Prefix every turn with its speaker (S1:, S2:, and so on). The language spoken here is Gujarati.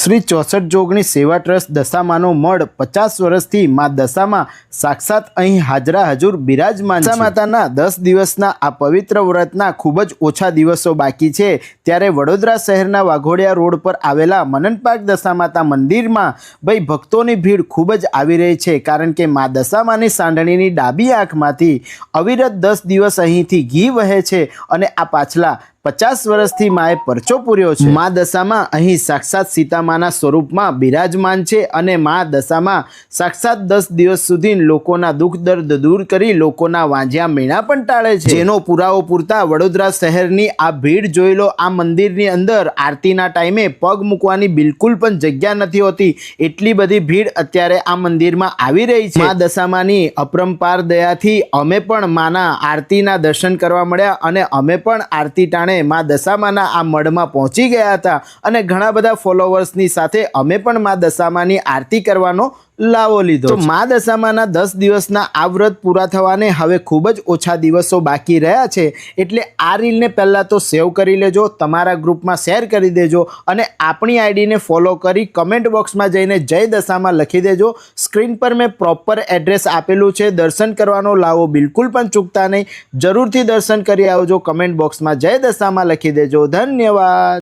S1: શ્રી ચોસઠ જોગણી સેવા ટ્રસ્ટ દશામાનો મઢ પચાસ વર્ષથી મા દશામાં સાક્ષાત અહીં હાજરા હજુર બિરાજમાન દશા માતાના દસ દિવસના આ પવિત્ર વ્રતના ખૂબ જ ઓછા દિવસો બાકી છે. ત્યારે વડોદરા શહેરના વાઘોડિયા રોડ પર આવેલા મનનપાક દશા માતા મંદિરમાં ભાઈ ભક્તોની ભીડ ખૂબ જ આવી રહી છે. કારણ કે મા દશામાની સાંઢણીની ડાબી આંખમાંથી અવિરત દસ દિવસ અહીંથી ઘી વહે છે અને આ પાછલા પચાસ વર્ષથી માએ પરચો પૂર્યો છે. મા દશામાં અહીં સાક્ષાત સીતામાના સ્વરૂપમાં બિરાજમાન છે અને મા દશામાં સાક્ષાત દસ દિવસ સુધી લોકોના દુઃખ દર્દ દૂર કરી લોકોના વાંજ્યા મેળા પણ ટાળે છે. જેનો પુરાવો પૂરતા વડોદરા શહેરની આ ભીડ જોઈ લો, આ મંદિરની અંદર આરતીના ટાઈમે પગ મૂકવાની બિલકુલ પણ જગ્યા નથી હોતી. એટલી બધી ભીડ અત્યારે આ મંદિરમાં આવી રહી છે. મા દશામાની અપરંપાર દયાથી અમે પણ માના આરતીના દર્શન કરવા મળ્યા અને અમે પણ આરતી ટાણે મા દશામાના આ મઢમાં પહોંચી ગયા હતા. અને ઘણા બધા ફોલોવર્સની સાથે અમે પણ મા દશામાની આરતી કરવાનો લાવો લીધો મા દશામાના દસ દિવસના આ વ્રત પૂરા થવાને હવે ખૂબ જ ઓછા દિવસો બાકી રહ્યા છે. એટલે આ રીલને પહેલાં તો સેવ કરી લેજો તમારા ગ્રુપમાં શેર કરી દેજો અને આપણી આઈડીને ફોલો કરી કમેન્ટ બોક્સમાં જઈને જય દશામાં લખી દેજો. સ્ક્રીન પર મેં પ્રોપર એડ્રેસ આપેલું છે. દર્શન કરવાનો લાવો બિલકુલ પણ ચૂકતા નહીં. જરૂરથી દર્શન કરી આવજો. કમેન્ટ બોક્સમાં જય દશામાં લખી દેજો. ધન્યવાદ.